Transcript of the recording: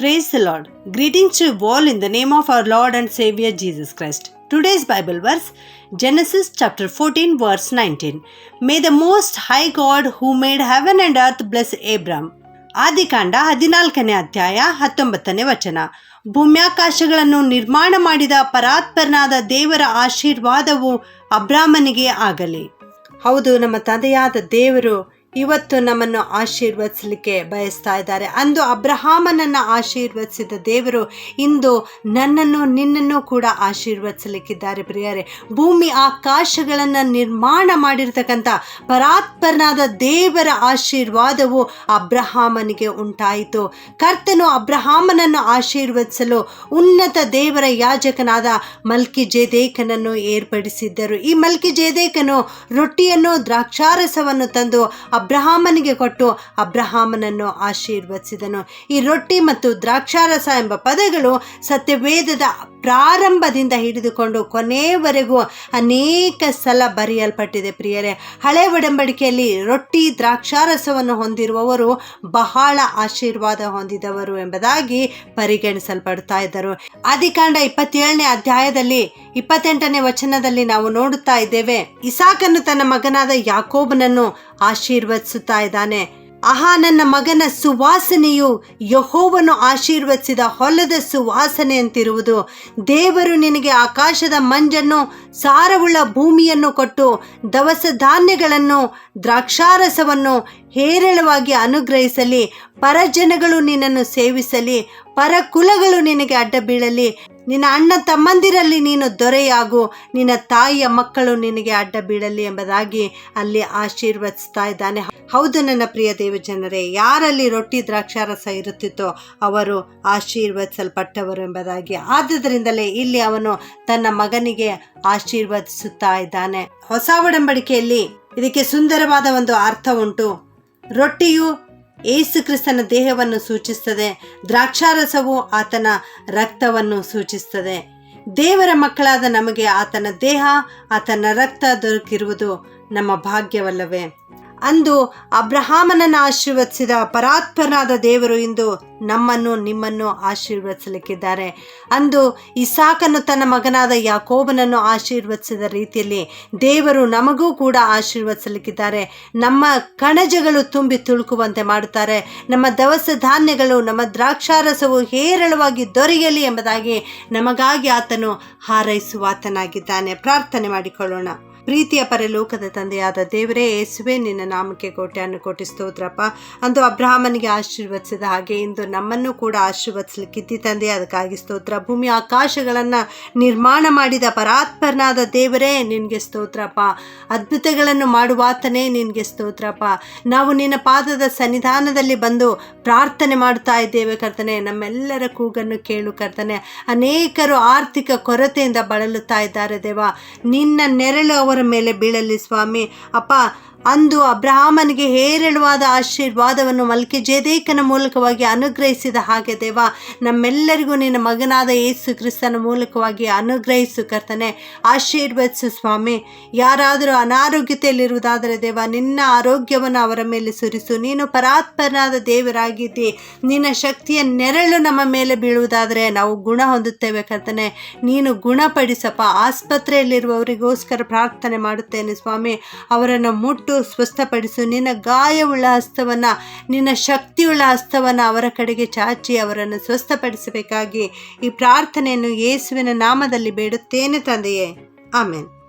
Praise the Lord. Greetings to you all in the name of our Lord and Savior Jesus Christ. Today's Bible verse Genesis chapter 14 verse 19. May the most high God who made heaven and earth bless Abram. ಆದಿಕಾಂಡ ಹದಿನಾಲ್ಕನೇ ಅಧ್ಯಾಯ ಹತ್ತೊಂಬತ್ತನೇ ವಚನ ಭೂಮ್ಯಾಕಾಶಗಳನ್ನು ನಿರ್ಮಾಣ ಮಾಡಿದ ಪರಾತ್ಪರನಾದ ದೇವರ ಆಶೀರ್ವಾದವು ಅಬ್ರಾಮನಿಗೆ ಆಗಲಿ ಹೌದು ನಮ್ಮ ತಂದೆಯಾದ ದೇವರು ಇವತ್ತು ನಮ್ಮನ್ನು ಆಶೀರ್ವದಿಸಲಿಕ್ಕೆ ಬಯಸ್ತಾ ಇದ್ದಾರೆ. ಅಂದು ಅಬ್ರಹಾಮನನ್ನು ಆಶೀರ್ವದಿಸಿದ ದೇವರು ಇಂದು ನನ್ನನ್ನು, ನಿನ್ನನ್ನು ಕೂಡ ಆಶೀರ್ವದಿಸಲಿಕ್ಕಿದ್ದಾರೆ ಪ್ರಿಯರೇ. ಭೂಮಿ ಆಕಾಶಗಳನ್ನು ನಿರ್ಮಾಣ ಮಾಡಿರ್ತಕ್ಕಂಥ ಪರಾತ್ಪರನಾದ ದೇವರ ಆಶೀರ್ವಾದವು ಅಬ್ರಹಾಮನಿಗೆ ಉಂಟಾಯಿತು. ಕರ್ತನು ಅಬ್ರಹಾಮನನ್ನು ಆಶೀರ್ವದಿಸಲು ಉನ್ನತ ದೇವರ ಯಾಜಕನಾದ ಮಲ್ಕಿ ಜೇದೇಕನನ್ನು ಏರ್ಪಡಿಸಿದ್ದರು. ಈ ಮಲ್ಕಿ ಜೇದೇಕನು ರೊಟ್ಟಿಯನ್ನು, ದ್ರಾಕ್ಷಾರಸವನ್ನು ತಂದು ಅಬ್ರಹಾಮನಿಗೆ ಕೊಟ್ಟು ಅಬ್ರಹಾಮನನ್ನು ಆಶೀರ್ವದಿಸಿದನು. ಈ ರೊಟ್ಟಿ ಮತ್ತು ದ್ರಾಕ್ಷಾರಸ ಎಂಬ ಪದಗಳು ಸತ್ಯವೇದದ ಪ್ರಾರಂಭದಿಂದ ಹಿಡಿದುಕೊಂಡು ಕೊನೆಯವರೆಗೂ ಅನೇಕ ಸಲ ಬರೆಯಲ್ಪಟ್ಟಿದೆ ಪ್ರಿಯರೇ. ಹಳೆ ಒಡಂಬಡಿಕೆಯಲ್ಲಿ ರೊಟ್ಟಿ ದ್ರಾಕ್ಷಾರಸವನ್ನು ಹೊಂದಿರುವವರು ಬಹಳ ಆಶೀರ್ವಾದ ಹೊಂದಿದವರು ಎಂಬುದಾಗಿ ಪರಿಗಣಿಸಲ್ಪಡ್ತಾ ಇದ್ದರು. ಆದಿಕಾಂಡ ಇಪ್ಪತ್ತೇಳನೇ ಅಧ್ಯಾಯದಲ್ಲಿ ಇಪ್ಪತ್ತೆಂಟನೇ ವಚನದಲ್ಲಿ ನಾವು ನೋಡುತ್ತಾ ಇದ್ದೇವೆ ಇಸಾಕನ್ನು ತನ್ನ ಮಗನಾದ ಯಾಕೋಬನನ್ನು ಆಶೀರ್ವದಿಸುತ್ತಾ ಇದ್ದಾನೆ. ಆಹಾ ನನ್ನ ಮಗನ ಸುವಾಸನೆಯು ಯಹೋವನು ಆಶೀರ್ವದಿಸಿದ ಹೊಲದ ಸುವಾಸನೆ ಅಂತಿರುವುದು ದೇವರು ನಿನಗೆ ಆಕಾಶದ ಮಂಜನ್ನು, ಸಾರವುಳ್ಳ ಭೂಮಿಯನ್ನು ಕೊಟ್ಟು ದವಸ ಧಾನ್ಯಗಳನ್ನು, ದ್ರಾಕ್ಷಾರಸವನ್ನು ಹೇರಳವಾಗಿ ಅನುಗ್ರಹಿಸಲಿ. ಪರಜನಗಳು ನಿನ್ನನ್ನು ಸೇವಿಸಲಿ. ಪರಕುಲಗಳು ನಿನಗೆ ಅಡ್ಡ ಬೀಳಲಿ. ನಿನ್ನ ಅಣ್ಣ ತಮ್ಮಂದಿರಲ್ಲಿ ನೀನು ದೊರೆಯಾಗು. ನಿನ್ನ ತಾಯಿಯ ಮಕ್ಕಳು ನಿನಗೆ ಅಡ್ಡ ಬೀಳಲಿ ಎಂಬುದಾಗಿ ಅಲ್ಲಿ ಆಶೀರ್ವದಿಸ್ತಾ ಇದ್ದಾನೆ. ಹೌದು ನನ್ನ ಪ್ರಿಯ ದೇವಜನರೇ, ಯಾರಲ್ಲಿ ರೊಟ್ಟಿ ದ್ರಾಕ್ಷಾರಸ ಇರುತ್ತಿತ್ತೋ ಅವರು ಆಶೀರ್ವದಿಸಲ್ಪಟ್ಟವರು ಎಂಬುದಾಗಿ. ಆದುದರಿಂದಲೇ ಇಲ್ಲಿ ಅವನು ತನ್ನ ಮಗನಿಗೆ ಆಶೀರ್ವದಿಸುತ್ತಾ ಇದ್ದಾನೆ. ಹೊಸ ಒಡಂಬಡಿಕೆಯಲ್ಲಿ ಇದಕ್ಕೆ ಸುಂದರವಾದ ಒಂದು ಅರ್ಥ ಉಂಟು. ರೊಟ್ಟಿಯು ಏಸು ಕ್ರಿಸ್ತನ ದೇಹವನ್ನು ಸೂಚಿಸುತ್ತದೆ, ದ್ರಾಕ್ಷಾರಸವು ಆತನ ರಕ್ತವನ್ನು ಸೂಚಿಸುತ್ತದೆ. ದೇವರ ಮಕ್ಕಳಾದ ನಮಗೆ ಆತನ ದೇಹ, ಆತನ ರಕ್ತ ದೊರಕಿರುವುದು ನಮ್ಮ ಭಾಗ್ಯವಲ್ಲವೇ. ಅಂದು ಅಬ್ರಹಾಮನನ್ನು ಆಶೀರ್ವದಿಸಿದ ಪರಾತ್ಪರನಾದ ದೇವರು ಇಂದು ನಮ್ಮನ್ನು ನಿಮ್ಮನ್ನು ಆಶೀರ್ವದಿಸಲಿಕ್ಕಿದ್ದಾರೆ. ಅಂದು ಇಸಾಕನ್ನು ತನ್ನ ಮಗನಾದ ಯಾಕೋಬನನ್ನು ಆಶೀರ್ವದಿಸಿದ ರೀತಿಯಲ್ಲಿ ದೇವರು ನಮಗೂ ಕೂಡ ಆಶೀರ್ವದಿಸಲಿಕ್ಕಿದ್ದಾರೆ. ನಮ್ಮ ಕಣಜಗಳು ತುಂಬಿ ತುಳುಕುವಂತೆ ಮಾಡುತ್ತಾರೆ. ನಮ್ಮ ದವಸ ಧಾನ್ಯಗಳು, ನಮ್ಮ ದ್ರಾಕ್ಷಾರಸವು ಹೇರಳವಾಗಿ ದೊರೆಯಲಿ ಎಂಬುದಾಗಿ ನಮಗಾಗಿ ಆತನು ಹಾರೈಸುವಾತನಾಗಿದ್ದಾನೆ. ಪ್ರಾರ್ಥನೆ ಮಾಡಿಕೊಳ್ಳೋಣ. ಪ್ರೀತಿಯ ಪರಲೋಕದ ತಂದೆಯಾದ ದೇವರೇ, ಯೇಸುವೆ, ನಿನ್ನ ನಾಮಕ್ಕೆ ಕೋಟೆಯನ್ನು ಕೋಟಿ ಸ್ತೋತ್ರಪ್ಪ. ಅಂದು ಅಬ್ರಾಹ್ಮನಿಗೆ ಆಶೀರ್ವದಿಸಿದ ಹಾಗೆ ಇಂದು ನಮ್ಮನ್ನು ಕೂಡ ಆಶೀರ್ವದಿಸಲಿಕ್ಕಿದ್ದಿ ತಂದೆ. ಅದಕ್ಕಾಗಿ ಸ್ತೋತ್ರ. ಭೂಮಿ ಆಕಾಶಗಳನ್ನು ನಿರ್ಮಾಣ ಮಾಡಿದ ಪರಾತ್ಪರನಾದ ದೇವರೇ, ನಿನಗೆ ಸ್ತೋತ್ರಪ್ಪ. ಅದ್ಭುತಗಳನ್ನು ಮಾಡುವಾತನೇ, ನಿನಗೆ ಸ್ತೋತ್ರಪ್ಪ. ನಾವು ನಿನ್ನ ಪಾದದ ಸನ್ನಿಧಾನದಲ್ಲಿ ಬಂದು ಪ್ರಾರ್ಥನೆ ಮಾಡ್ತಾ ಇದ್ದೇವೆ ಕರ್ತನೆ. ನಮ್ಮೆಲ್ಲರ ಕೂಗನ್ನು ಕೇಳು ಕರ್ತನೆ. ಅನೇಕರು ಆರ್ಥಿಕ ಕೊರತೆಯಿಂದ ಬಳಲುತ್ತಾ ಇದ್ದಾರೆ ದೇವ. ನಿನ್ನ ನೆರಳು ಅವರ ಮೇಲೆ ಬೀಳಲಿ ಸ್ವಾಮಿ. ಅಪ್ಪ ಅಂದು ಅಬ್ರಹಾಮನಿಗೆ ಹೇರಳವಾದ ಆಶೀರ್ವಾದವನ್ನು ಮಲ್ಕೆ ಜೇದೇಕನ ಮೂಲಕವಾಗಿ ಅನುಗ್ರಹಿಸಿದ ಹಾಗೆ, ದೇವ, ನಮ್ಮೆಲ್ಲರಿಗೂ ನಿನ್ನ ಮಗನಾದ ಯೇಸು ಕ್ರಿಸ್ತನ ಮೂಲಕವಾಗಿ ಅನುಗ್ರಹಿಸು ಕರ್ತನೆ. ಆಶೀರ್ವದಿಸು ಸ್ವಾಮಿ. ಯಾರಾದರೂ ಅನಾರೋಗ್ಯತೆಯಲ್ಲಿರುವುದಾದರೆ, ದೇವ, ನಿನ್ನ ಆರೋಗ್ಯವನ್ನು ಅವರ ಮೇಲೆ ಸುರಿಸು. ನೀನು ಪರಾತ್ಪರನಾದ ದೇವರಾಗಿದ್ದಿ. ನಿನ್ನ ಶಕ್ತಿಯ ನೆರಳು ನಮ್ಮ ಮೇಲೆ ಬೀಳುವುದಾದರೆ ನಾವು ಗುಣ ಹೊಂದುತ್ತೇವೆ ಕರ್ತನೆ. ನೀನು ಗುಣಪಡಿಸಪ್ಪ. ಆಸ್ಪತ್ರೆಯಲ್ಲಿರುವವರಿಗೋಸ್ಕರ ಪ್ರಾರ್ಥನೆ ಮಾಡುತ್ತೇನೆ ಸ್ವಾಮಿ. ಅವರನ್ನು ಮುಟ್ಟು ಸ್ವಸ್ಥಪಡಿಸು. ನಿನ್ನ ಗಾಯವುಳ್ಳ ಹಸ್ತವನ್ನು, ನಿನ್ನ ಶಕ್ತಿಯುಳ್ಳ ಹಸ್ತವನ್ನು ಅವರ ಕಡೆಗೆ ಚಾಚಿ ಅವರನ್ನು ಸ್ವಸ್ಥಪಡಿಸಬೇಕಾಗಿ ಈ ಪ್ರಾರ್ಥನೆಯನ್ನು ಯೇಸುವಿನ ನಾಮದಲ್ಲಿ ಬೇಡುತ್ತೇನೆ ತಂದೆಯೇ. ಆಮೇನ್.